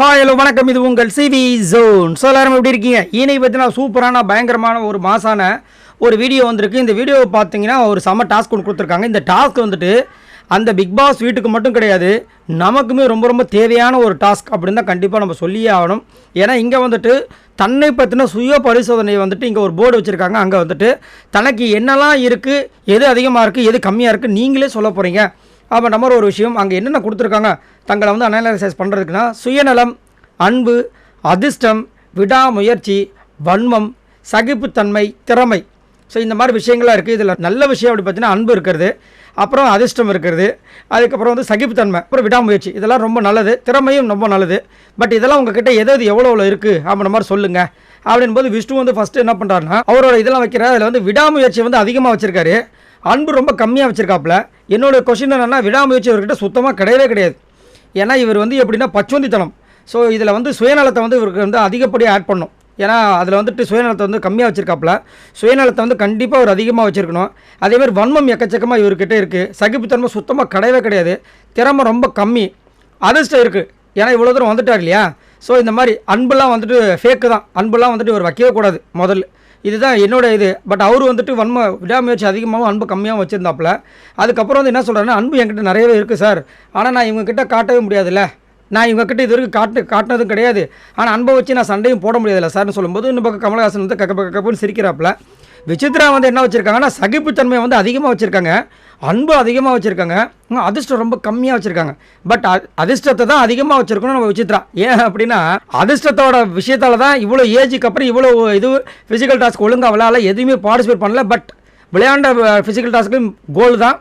Hi hello வணக்கம். இது உங்கள் சிவி ஜோன் ஸோ எல்லாரும் எப்படி இருக்கீங்க? இனி பற்றினா சூப்பரான பயங்கரமான ஒரு மாசான ஒரு வீடியோ வந்திருக்கு. இந்த வீடியோவை பார்த்தீங்கன்னா ஒரு செம்ம டாஸ்க் ஒன்று கொடுத்துருக்காங்க. இந்த டாஸ்க் வந்துட்டு அந்த பிக் பாஸ் வீட்டுக்கு மட்டும் கிடையாது. நமக்குமே ரொம்ப ரொம்ப தேவையான ஒரு டாஸ்க் அப்படின்னு தான் கண்டிப்பாக நம்ம சொல்லியே ஆகணும். ஏன்னா இங்கே வந்துட்டு தன்னை பற்றின சுய பரிசோதனை வந்துட்டு இங்கே ஒரு போர்டு வச்சுருக்காங்க. அங்கே வந்துட்டு தனக்கு என்னெல்லாம் இருக்குது எது அதிகமாக இருக்குது எது கம்மியாக இருக்குது நீங்களே சொல்ல போகிறீங்க அப்போ நம்பர் ஒரு விஷயம் அங்கே என்னென்ன கொடுத்துருக்காங்க தங்களை வந்து அனலைசைஸ் பண்ணுறதுக்குன்னா சுயநலம் அன்பு அதிர்ஷ்டம் விடாமுயற்சி வன்மம் சகிப்புத்தன்மை திறமை. ஸோ இந்த மாதிரி விஷயங்கள்லாம் இருக்குது இதில் நல்ல விஷயம் அப்படி பார்த்தீங்கன்னா அன்பு இருக்கிறது அப்புறம் அதிர்ஷ்டம் இருக்கிறது அதுக்கப்புறம் வந்து சகிப்புத்தன்மை அப்புறம் விடாமுயற்சி. இதெல்லாம் ரொம்ப நல்லது. திறமையும் ரொம்ப நல்லது. பட் இதெல்லாம் உங்ககிட்ட எது எது எவ்வளோ எவ்வளோ இருக்குது அப்படின்ற மாதிரி சொல்லுங்கள் அப்படின் போது விஷ்ணு வந்து ஃபஸ்ட்டு என்ன பண்ணுறாருன்னா அவரோட இதெல்லாம் வைக்கிற அதில் வந்து விடாமுயற்சி வந்து அதிகமாக வச்சுருக்காரு. அன்பு ரொம்ப கம்மியாக வச்சுருக்காப்புல. என்னோடய கொஷின் என்னென்னா விடாமுயற்சி இவர்கிட்ட சுத்தமாக கிடையவே கிடையாது. ஏன்னா இவர் வந்து எப்படின்னா பச்சுவந்தித்தனம். ஸோ இதில் வந்து சுயநலத்தை வந்து இவருக்கு வந்து அதிகப்படியாக ஆட் பண்ணும். ஏன்னா அதில் வந்துட்டு சுயநலத்தை வந்து கம்மியாக வச்சுருக்காப்புல. சுயநலத்தை வந்து கண்டிப்பாக ஒரு அதிகமாக வச்சுருக்கணும். அதேமாதிரி வன்மம் எக்கச்சக்கமாக இவர்கிட்ட இருக்குது சகிப்புத்தன்மை சுத்தமாக கிடையவே கிடையாது. திறமை ரொம்ப கம்மி. அதிர்ஷ்டம் இருக்குது ஏன்னா இவ்வளோ தூரம் வந்துட்டார் இல்லையா? ஸோ இந்த மாதிரி அன்புலாம் வந்துட்டு ஃபேக்கு தான். அன்புலாம் வந்துட்டு இவர் வைக்கவே கூடாது முதல்ல. இதுதான் என்னோட இது. பட் அவர் வந்துட்டு வன்ம விடாமுயற்சி அதிகமாகவும் அன்பு கம்மியாகவும் வச்சுருந்தாப்புல. அதுக்கப்புறம் வந்து என்ன சொல்கிறேன்னா அன்பு என்கிட்ட நிறையவே இருக்குது சார் ஆனால் நான் இவங்கக்கிட்ட காட்டவே முடியாதுல்ல. நான் இவங்ககிட்ட இது வரைக்கும் காட்டு காட்டினதும் கிடையாது. ஆனால் அன்பை வச்சு நான் சண்டையும் போட முடியாதுல்ல சார்னு சொல்லும்போது இன்னும் பக்கம் கமலஹாசன் வந்து கக்க கக்க கப்புன்னு சிரிக்கிறாப்புல. விசித்ரா வந்து என்ன வச்சுருக்காங்கன்னா சகிப்புத்தன்மை வந்து அதிகமாக வச்சுருக்காங்க. அன்பு அதிகமாக வச்சுருக்காங்க. அதிர்ஷ்டம் ரொம்ப கம்மியாக வச்சுருக்காங்க. பட் அதிர்ஷ்டத்தை தான் அதிகமாக வச்சுருக்கணும் நம்ம விசித்ரா ஏன் அப்படின்னா அதிர்ஷ்டத்தோட விஷயத்தால் தான் இவ்வளோ ஏஜுக்கு அப்புறம் இவ்வளோ இது ஃபிசிக்கல் டாஸ்க் ஒழுங்காக விளையாடல எதுவுமே பார்ட்டிசிபேட் பண்ணல. பட் விளையாண்ட ஃபிசிக்கல் டாஸ்க்கும் கோல் தான்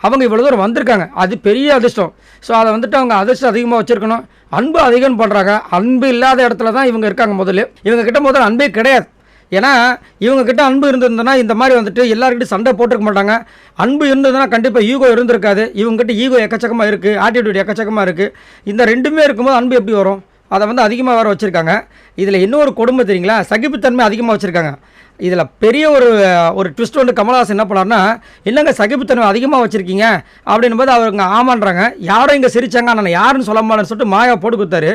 அவங்க இவ்வளோ தூரம் வந்திருக்காங்க. அது பெரிய அதிர்ஷ்டம். ஸோ அதை வந்துட்டு அவங்க அதிர்ஷ்டம் அதிகமாக வச்சுருக்கணும். அன்பு அதிகம் பண்ணுறாங்க அன்பு இல்லாத இடத்துல தான் இவங்க இருக்காங்க முதல்ல. இவங்க கிட்ட முதல்ல அன்பே கிடையாது. ஏன்னா இவங்கக்கிட்ட அன்பு இருந்திருந்ததுன்னா இந்த மாதிரி வந்துட்டு எல்லாருக்கிட்டையும் சண்டை போட்டிருக்க மாட்டாங்க. அன்பு இருந்ததுன்னா கண்டிப்பாக ஈகோ இருந்திருக்காது. இவங்ககிட்ட ஈகோ எக்கச்சக்கமாக இருக்குது ஆட்டிடியூட் எக்கச்சக்கமாக இருக்குது இந்த ரெண்டுமே இருக்கும்போது அன்பு எப்படி வரும்? அதை வந்து அதிகமாக வேறு வச்சுருக்காங்க. இதில் இன்னொரு கொடுமை தெரியுங்களா? சகிப்புத்தன்மை அதிகமாக வச்சுருக்காங்க. இதில் பெரிய ஒரு ஒரு ட்விஸ்ட் வந்து கமலஹாசன் என்ன பண்ணார்னா என்னங்க சகிப்புத்தன்மை அதிகமாக வச்சுருக்கீங்க? அப்படின்னும் போது அவங்க ஆமான்றாங்க. யாரும் இங்கே சிரிச்சாங்க நான் யாருன்னு சொல்ல மாட்டேன்னு சொல்லிட்டு மாயா போட்டு கொடுத்தாரு.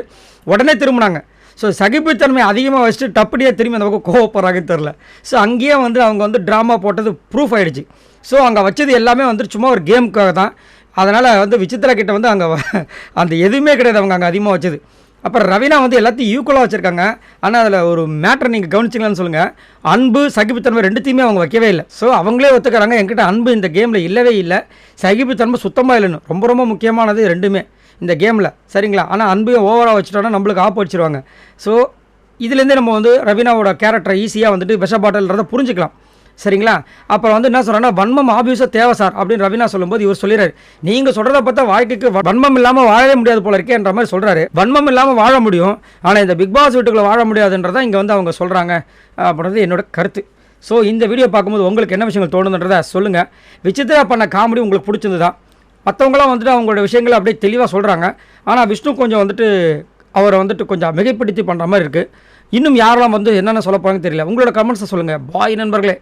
உடனே திரும்பினாங்க. ஸோ சகிப்புத்தன்மை அதிகமாக வச்சுட்டு டப்படியாக திரும்பி அந்த பக்கம் கோவப்படுறாங்கன்னு தெரில ஸோ அங்கேயே வந்து அவங்க வந்து ட்ராமா போட்டது ப்ரூஃப் ஆகிடுச்சு ஸோ அங்கே வச்சது எல்லாமே வந்துட்டு சும்மா ஒரு கேமுக்காக தான். அதனால் வந்து விசித்திரா கிட்ட வந்து அங்கே அந்த எதுவுமே கிடையாது அவங்க அங்கே அதிகமாக வச்சது. அப்புறம் ரவீனா வந்து எல்லாத்தையும் ஈக்குவலாக வச்சுருக்காங்க. ஆனால் அதில் ஒரு மேட்டர் நீங்கள் கவனிச்சிங்களான்னு சொல்லுங்கள் அன்பு சகிப்புத்தன்மை ரெண்டுத்தையுமே அவங்க வைக்கவே இல்லை. ஸோ அவங்களே ஒத்துக்கிறாங்க. என்கிட்ட அன்பு இந்த கேமில் இல்லவே இல்லை. சகிப்புத்தன்மை சுத்தமாக இல்லைன்னு. ரொம்ப ரொம்ப முக்கியமானது ரெண்டுமே. இந்த கேமில். சரிங்களா? ஆனால் அன்பையும் ஓவராக வச்சுட்டோன்னா நம்மளுக்கு ஆப் வச்சுருவாங்க ஸோ இதுலேருந்தே நம்ம வந்து ரவீனாவோட கேரக்டரை ஈஸியாக வந்துட்டு விஷ பாட்டல்ன்றதை புரிஞ்சுக்கலாம். சரிங்களா? அப்புறம் வந்து என்ன சொல்கிறேன்னா வன்மம் ஆபியூஸாக தேவை சார் அப்படின்னு ரவினா சொல்லும்போது இவர் சொல்லிடுறாரு நீங்கள் சொல்கிறத பார்த்தா வாழ்க்கைக்கு வன்மம் இல்லாமல் வாழவே முடியாது போல இருக்கேன்ற மாதிரி சொல்கிறாரு வன்மம் இல்லாமல் வாழ முடியும். ஆனால் இந்த பிக் பாஸ் வீட்டுக்குள்ளே வாழ முடியாதுன்றதை இங்கே வந்து அவங்க சொல்கிறாங்க அப்படின்றது என்னோட கருத்து. ஸோ இந்த வீடியோ பார்க்கும்போது உங்களுக்கு என்ன விஷயங்கள் தோணுதுன்றதை சொல்லுங்கள் விசித்திரா பண்ண காமெடி உங்களுக்கு பிடிச்சிருந்ததா? மற்றவங்களாம் வந்துட்டு அவங்களோட விஷயங்களை அப்படியே தெளிவாக சொல்கிறாங்க ஆனால் விஷ்ணு கொஞ்சம் வந்துட்டு அவரை வந்துட்டு கொஞ்சம் மிகைப்படுத்தி பண்ணுற மாதிரி இருக்குது இன்னும் யாரெல்லாம் வந்து என்னென்ன சொல்ல போகிறாங்கன்னு தெரியல. உங்களோட கமெண்ட்ஸை சொல்லுங்கள் பாய் நண்பர்களே.